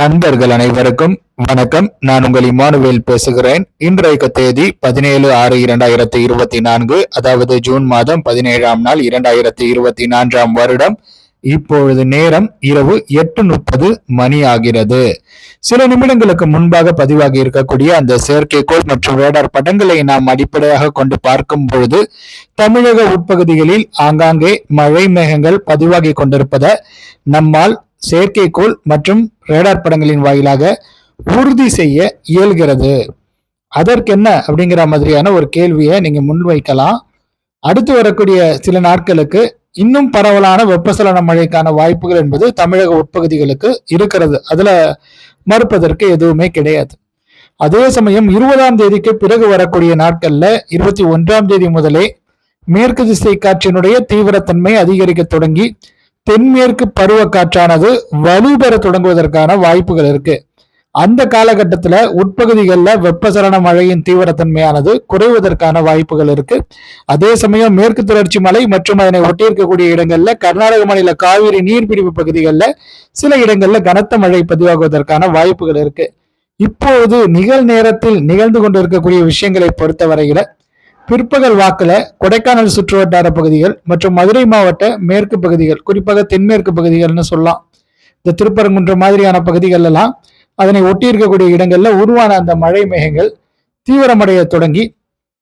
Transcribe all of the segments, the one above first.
நண்பர்கள் அனைவருக்கும் வணக்கம். நான் உங்கள் இமானுவேல் பேசுகிறேன். இன்றைக்கு தேதி பதினேழு ஆறு இரண்டாயிரத்தி இருபத்தி நான்கு அதாவது ஜூன் மாதம் பதினேழாம் நாள் இரண்டாயிரத்தி இருபத்தி நான்காம் வருடம். இப்பொழுது நேரம் இரவு எட்டு முப்பது மணி ஆகிறது. சில நிமிடங்களுக்கு முன்பாக பதிவாகி இருக்கக்கூடிய அந்த செயற்கைக்கோள் மற்றும் ரேடார் படங்களை நாம் அடிப்படையாக கொண்டு பார்க்கும் பொழுது தமிழக உட்பகுதிகளில் ஆங்காங்கே மழை மேகங்கள் பதிவாகி கொண்டிருப்பதை நம்மால் செயற்கைக்கோள் மற்றும் ரேடார் படங்களின் வாயிலாக உறுதி செய்ய இயல்கிறது. அதற்கென்ன அப்படிங்கிற மாதிரியான ஒரு கேள்வியை நீங்கள் முன்வைக்கலாம். அடுத்து வரக்கூடிய சில நாட்களுக்கு இன்னும் பரவலான வெப்பசலன மழைக்கான வாய்ப்புகள் என்பது தமிழக உட்பகுதிகளுக்கு இருக்கிறது. அதுல மறுப்பதற்கு எதுவுமே கிடையாது. அதே சமயம் இருபதாம் தேதிக்கு பிறகு வரக்கூடிய நாட்கள்ல இருபத்தி ஒன்றாம் தேதி முதலே மேற்கு திசை காற்றினுடைய தீவிரத்தன்மை அதிகரிக்க தொடங்கி தென்மேற்கு பருவக்காற்றானது வலுப்பெற தொடங்குவதற்கான வாய்ப்புகள் இருக்கு. அந்த காலகட்டத்தில் உட்பகுதிகளில் வெப்பசலன மழையின் தீவிரத்தன்மையானது குறைவதற்கான வாய்ப்புகள் இருக்கு. அதே சமயம் மேற்கு தொடர்ச்சி மலை மற்றும் அதனை ஒட்டியிருக்கக்கூடிய இடங்களில் கர்நாடக மாநில காவிரி நீர்பிடிப்பு பகுதிகளில் சில இடங்களில் கனத்த மழை பதிவாகுவதற்கான வாய்ப்புகள் இருக்கு. இப்போது நிகழ் நேரத்தில் நிகழ்ந்து கொண்டிருக்கக்கூடிய விஷயங்களை பொறுத்தவரையில பிற்பகல் வாக்குல கொடைக்கானல் சுற்றுவட்டார பகுதிகள் மற்றும் மதுரை மாவட்ட மேற்கு பகுதிகள் குறிப்பாக தென்மேற்கு பகுதிகள்னு சொல்லலாம். இந்த திருப்பரங்குன்றம் மாதிரியான பகுதிகள் எல்லாம் அதனை ஒட்டி இருக்கக்கூடிய இடங்கள்ல உருவான அந்த மழை மேகங்கள் தீவிரமடைய தொடங்கி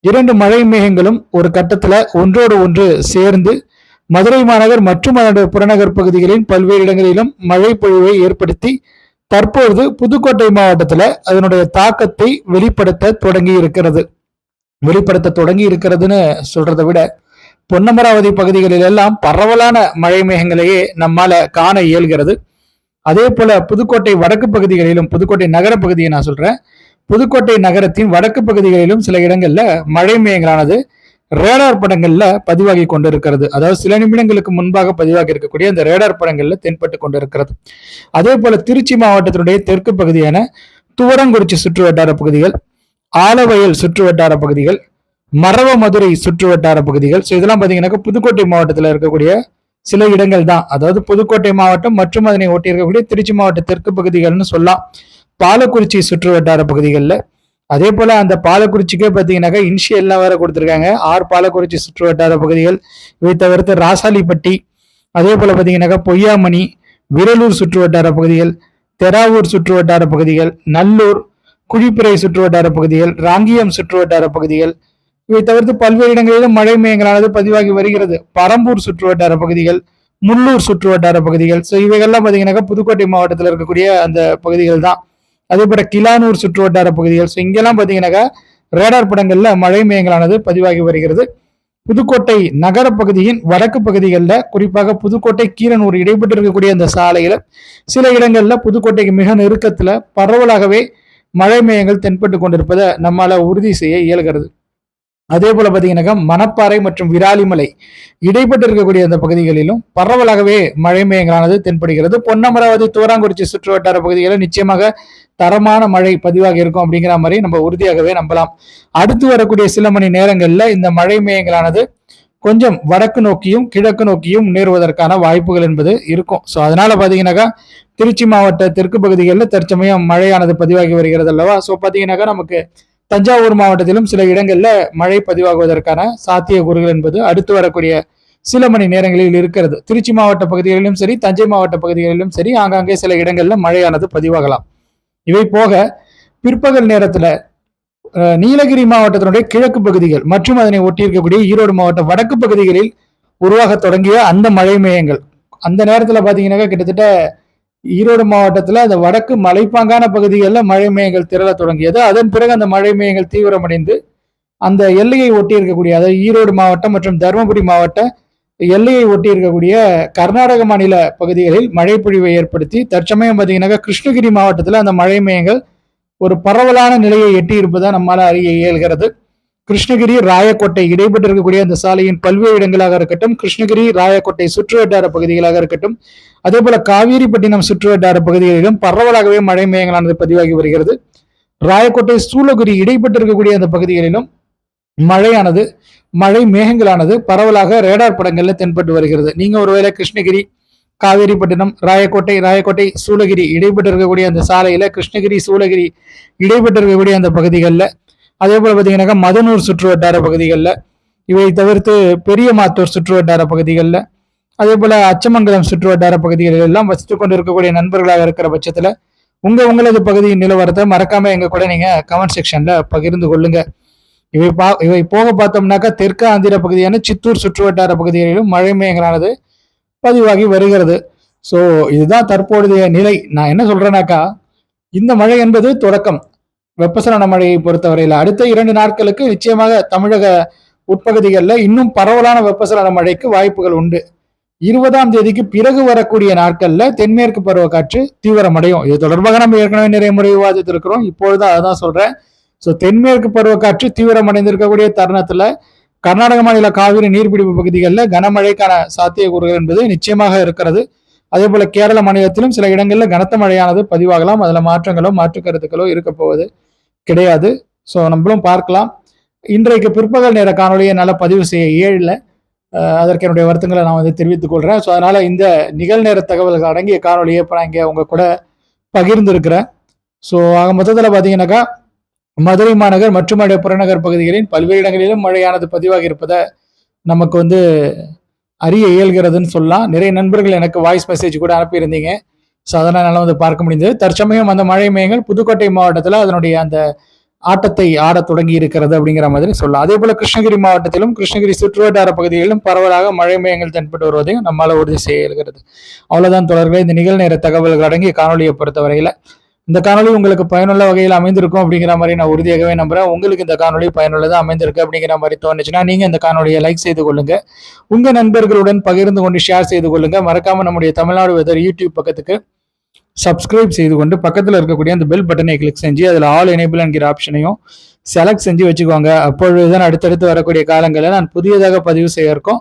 இரண்டு மழை மேகங்களும் ஒரு கட்டத்துல ஒன்றோடு ஒன்று சேர்ந்து மதுரை மாநகர் மற்றும் அதனுடைய புறநகர் பகுதிகளின் பல்வேறு இடங்களிலும் மழை பொழிவை ஏற்படுத்தி தற்போது புதுக்கோட்டை மாவட்டத்துல அதனுடைய தாக்கத்தை வெளிப்படுத்த தொடங்கி இருக்கிறது. வெளிப்படுத்த தொடங்கி இருக்கிறதுன்னு சொல்றதை விட பொன்னமராவதி பகுதிகளில் எல்லாம் பரவலான மழை மேகங்களையே நம்மால காண இயல்கிறது. அதே போல புதுக்கோட்டை வடக்கு பகுதிகளிலும் புதுக்கோட்டை நகர பகுதியை நான் சொல்றேன். புதுக்கோட்டை நகரத்தின் வடக்கு பகுதிகளிலும் சில இடங்கள்ல மழை மேகங்களானது ரேடார் படங்கள்ல பதிவாகி கொண்டிருக்கிறது. அதாவது சில நிமிடங்களுக்கு முன்பாக பதிவாகி இருக்கக்கூடிய அந்த ரேடார் படங்கள்ல தென்பட்டு கொண்டிருக்கிறது. அதே போல திருச்சி மாவட்டத்தினுடைய தெற்கு பகுதியான துவரங்குறிச்சி சுற்று வட்டார பகுதிகள் ஆலவயல் சுற்றுவட்டார பகுதிகள் மரவ மதுரை சுற்றுவட்டார பகுதிகள். ஸோ இதெல்லாம் பார்த்தீங்கன்னாக்கா புதுக்கோட்டை மாவட்டத்தில் இருக்கக்கூடிய சில இடங்கள் தான். அதாவது புதுக்கோட்டை மாவட்டம் மற்றும் அதனை ஒட்டி இருக்கக்கூடிய திருச்சி மாவட்ட தெற்கு பகுதிகள்னு சொல்லலாம். பாலக்குறிச்சி சுற்றுவட்டார பகுதிகளில். அதே போல அந்த பாலக்குறிச்சிக்கே பார்த்தீங்கன்னாக்கா இன்ஷியல்லாம் வேற கொடுத்துருக்காங்க. ஆர் பாலக்குறிச்சி சுற்றுவட்டார பகுதிகள் இவை தவிர்த்து ராசாலிப்பட்டி. அதே போல பார்த்தீங்கன்னாக்கா பொய்யாமணி விரலூர் சுற்றுவட்டார பகுதிகள் தெராவூர் சுற்றுவட்டார பகுதிகள் நல்லூர் குழிப்பிறை சுற்றுவட்டார பகுதிகள் ராங்கியம் சுற்றுவட்டார பகுதிகள். இவை தவிர்த்து பல்வேறு இடங்களிலும் மழை மேயங்களானது பதிவாகி வருகிறது. பரம்பூர் சுற்றுவட்டார பகுதிகள் முள்ளூர் சுற்றுவட்டார பகுதிகள். ஸோ இவைகள்லாம் பார்த்தீங்கன்னாக்கா புதுக்கோட்டை மாவட்டத்தில் இருக்கக்கூடிய அந்த பகுதிகள் தான். அதே போல கிளானூர் சுற்றுவட்டார பகுதிகள். ஸோ இங்கெல்லாம் பார்த்தீங்கன்னாக்கா ரேடார் படங்களில் மழை மேயங்களானது பதிவாகி வருகிறது. புதுக்கோட்டை நகர பகுதியின் வடக்கு பகுதிகளில் குறிப்பாக புதுக்கோட்டை கீரனூர் இடைப்பட்டு இருக்கக்கூடிய அந்த சாலையில் சில இடங்களில் புதுக்கோட்டைக்கு மிக நெருக்கத்தில் பரவலாகவே மழை மேயங்கள் தென்பட்டு கொண்டிருப்பதை நம்மால உறுதி செய்ய இயல்கிறது. அதே போல பாத்தீங்கன்னாக்கா மணப்பாறை மற்றும் விராலிமலை இடைப்பட்டு இருக்கக்கூடிய அந்த பகுதிகளிலும் பரவலாகவே மழை மேயங்களானது தென்படுகிறது. பொன்னமராவதி தூராங்குறிச்சி சுற்று வட்டார பகுதிகளில் நிச்சயமாக தரமான மழை பதிவாக இருக்கும் அப்படிங்கிற மாதிரி நம்ம உறுதியாகவே நம்பலாம். அடுத்து வரக்கூடிய சில மணி நேரங்கள்ல இந்த மழை மேயங்களானது கொஞ்சம் வடக்கு நோக்கியும் கிழக்கு நோக்கியும் முன்னேறுவதற்கான வாய்ப்புகள் என்பது இருக்கும். ஸோ அதனால பார்த்தீங்கன்னாக்கா திருச்சி மாவட்ட தெற்கு பகுதிகளில் தற்சமயம் மழையானது பதிவாகி வருகிறது அல்லவா? ஸோ பார்த்தீங்கன்னாக்கா நமக்கு தஞ்சாவூர் மாவட்டத்திலும் சில இடங்களில் மழை பதிவாகுவதற்கான சாத்தியக்கூறுகள் என்பது அடுத்து வரக்கூடிய சில மணி நேரங்களில் இருக்கிறது. திருச்சி மாவட்ட பகுதிகளிலும் சரி தஞ்சை மாவட்ட பகுதிகளிலும் சரி ஆங்காங்கே சில இடங்களில் மழையானது பதிவாகலாம். இவை போக பிற்பகல் நேரத்தில் நீலகிரி மாவட்டத்தினுடைய கிழக்கு பகுதிகள் மற்றும் அதனை ஒட்டியிருக்கக்கூடிய ஈரோடு மாவட்ட வடக்கு பகுதிகளில் உருவாக தொடங்கிய அந்த மழை மேயங்கள் அந்த நேரத்தில் பார்த்தீங்கன்னாக்கா கிட்டத்தட்ட ஈரோடு மாவட்டத்தில் அந்த வடக்கு மலைப்பாங்கான பகுதிகளில் மழை மேயங்கள் திரள தொடங்கியது. அதன் பிறகு அந்த மழை மேயங்கள் தீவிரமடைந்து அந்த எல்லையை ஒட்டி இருக்கக்கூடிய அதாவது ஈரோடு மாவட்டம் மற்றும் தருமபுரி மாவட்ட எல்லையை ஒட்டி இருக்கக்கூடிய கர்நாடக மாநில பகுதிகளில் மழை பொழிவை ஏற்படுத்தி தற்சமயம் பார்த்தீங்கன்னாக்கா கிருஷ்ணகிரி மாவட்டத்தில் அந்த மழை மேயங்கள் ஒரு பரவலான நிலையை எட்டி நம்மால் அறிய இயல்கிறது. கிருஷ்ணகிரி ராயக்கோட்டை இடைப்பட்டு இருக்கக்கூடிய அந்த சாலையின் பல்வேறு இடங்களாக இருக்கட்டும் கிருஷ்ணகிரி ராயக்கோட்டை சுற்று வட்டார பகுதிகளாக இருக்கட்டும் அதே போல காவேரிப்பட்டினம் சுற்று வட்டார பகுதிகளிலும் பரவலாகவே மழை மேகங்களானது பதிவாகி வருகிறது. ராயக்கோட்டை சூளகிரி இடைப்பட்டு இருக்கக்கூடிய அந்த பகுதிகளிலும் மழையானது மழை மேகங்களானது பரவலாக ரேடார் படங்கள்ல தென்பட்டு வருகிறது. நீங்க ஒருவேளை கிருஷ்ணகிரி காவேரிப்பட்டினம் ராயக்கோட்டை ராயக்கோட்டை சூளகிரி இடைப்பட்டு இருக்கக்கூடிய அந்த சாலையில கிருஷ்ணகிரி சூளகிரி இடைப்பட்டு இருக்கக்கூடிய அந்த பகுதிகளில். அதே போல பார்த்தீங்கன்னாக்கா மதனூர் சுற்று வட்டார பகுதிகளில் இவை தவிர்த்து பெரிய மாத்தூர் சுற்று வட்டார பகுதிகளில் அதே போல அச்சமங்கலம் சுற்று வட்டார பகுதிகளில் எல்லாம் வசித்து கொண்டு இருக்கக்கூடிய நண்பர்களாக இருக்கிற பட்சத்தில் உங்க உங்களது பகுதியின் நிலவரத்தை மறக்காம எங்க கூட நீங்க கமெண்ட் செக்ஷன்ல பகிர்ந்து கொள்ளுங்க. இவை பா இவை போக பார்த்தோம்னாக்கா தெற்கு ஆந்திர பகுதியான சித்தூர் சுற்று வட்டார பகுதிகளிலும் மழை மேகலானது பதிவாகி வருகிறது. ஸோ இதுதான் தற்போதைய நிலை. நான் என்ன சொல்றேனாக்கா இந்த மழை என்பது தொடக்கம். வெப்பசலன மழையை பொறுத்தவரையில் அடுத்த இரண்டு நாட்களுக்கு நிச்சயமாக தமிழக உட்பகுதிகளில் இன்னும் பரவலான வெப்பசலன மழைக்கு வாய்ப்புகள் உண்டு. இருபதாம் தேதிக்கு பிறகு வரக்கூடிய நாட்களில் தென்மேற்கு பருவக்காற்று தீவிரமடையும். இது தொடர்பாக நம்ம ஏற்கனவே நிறைய முறை விவாதித்திருக்கிறோம். இப்பொழுது அதான் சொல்றேன். ஸோ தென்மேற்கு பருவக்காற்று தீவிரமடைந்திருக்கக்கூடிய தருணத்தில் கர்நாடக மாநில காவிரி நீர்பிடிப்பு பகுதிகளில் கனமழைக்கான சாத்தியக்கூறுகள் என்பது நிச்சயமாக இருக்கிறது. அதே போல கேரள மாநிலத்திலும் சில இடங்களில் கனத்த மழையானது பதிவாகலாம். அதுல மாற்றங்களோ மாற்று கருத்துக்களோ இருக்க போவது கிடையாது. ஸோ நம்மளும் பார்க்கலாம். இன்றைக்கு பிற்பகல் நேர காணொலியை நல்லா பதிவு செய்ய ஏழில் அதற்கு என்னுடைய வருத்தங்களை நான் வந்து தெரிவித்துக் கொள்கிறேன் ஸோ அதனால் இந்த நிகழ்நேர தகவல்கள் அடங்கிய காணொலியை இப்போ நான் இங்கே உங்கள் கூட பகிர்ந்துருக்கிறேன். ஸோ ஆக மொத்தத்தில் பார்த்தீங்கன்னாக்கா மதுரை மாநகர் மற்றும் புறநகர் பகுதிகளின் பல்வேறு இடங்களிலும் மழையானது பதிவாகி இருப்பதை நமக்கு வந்து அறிய இயல்கிறதுன்னு சொல்லலாம். நிறைய நண்பர்கள் எனக்கு வாய்ஸ் மெசேஜ் கூட அனுப்பியிருந்தீங்க. ஸோ அதனால் என்னால் வந்து பார்க்க முடிந்தது. தற்சமயம் அந்த மழை மேகங்கள் புதுக்கோட்டை மாவட்டத்தில் அதனுடைய அந்த ஆட்டத்தை ஆடத் தொடங்கி இருக்கிறது அப்படிங்கிற மாதிரி சொல்லலாம். அதே போல கிருஷ்ணகிரி மாவட்டத்திலும் கிருஷ்ணகிரி சுற்றுவட்டார பகுதிகளிலும் பரவலாக மழை மேகங்கள் தென்பட்டு வருவதையும் நம்மால் உறுதி செய்ய அவ்வளோதான் அவ்வளவுதான் தொடர்பில் இந்த நிகழ்நேர தகவல்கள் அடங்கிய காணொலியை பொறுத்தவரையில் இந்த காணொலி உங்களுக்கு பயனுள்ள வகையில் அமைந்திருக்கும் அப்படிங்கிற மாதிரி நான் உறுதியாகவே நம்புறேன். உங்களுக்கு இந்த காணொலி பயனுள்ளதாக அமைந்திருக்கு அப்படிங்கிற மாதிரி தோணுச்சுன்னா நீங்க இந்த காணொலியை லைக் செய்து கொள்ளுங்க. உங்க நண்பர்களுடன் பகிர்ந்து கொண்டு ஷேர் செய்து கொள்ளுங்க. மறக்காம நம்முடைய தமிழ்நாடு வெதர் யூடியூப் பக்கத்துக்கு சப்ஸ்கிரைப் செய்து கொண்டு பக்கத்தில் இருக்கக்கூடிய அந்த பெல் பட்டனை கிளிக் செஞ்சு அதில் ஆல் எனேபிள் என்கிற ஆப்ஷனையும் செலக்ட் செஞ்சு வச்சுக்கோங்க. அப்பொழுதுதான் அடுத்தடுத்து வரக்கூடிய காலங்களில் நான் புதியதாக பதிவு செய்ய இருக்கோம்.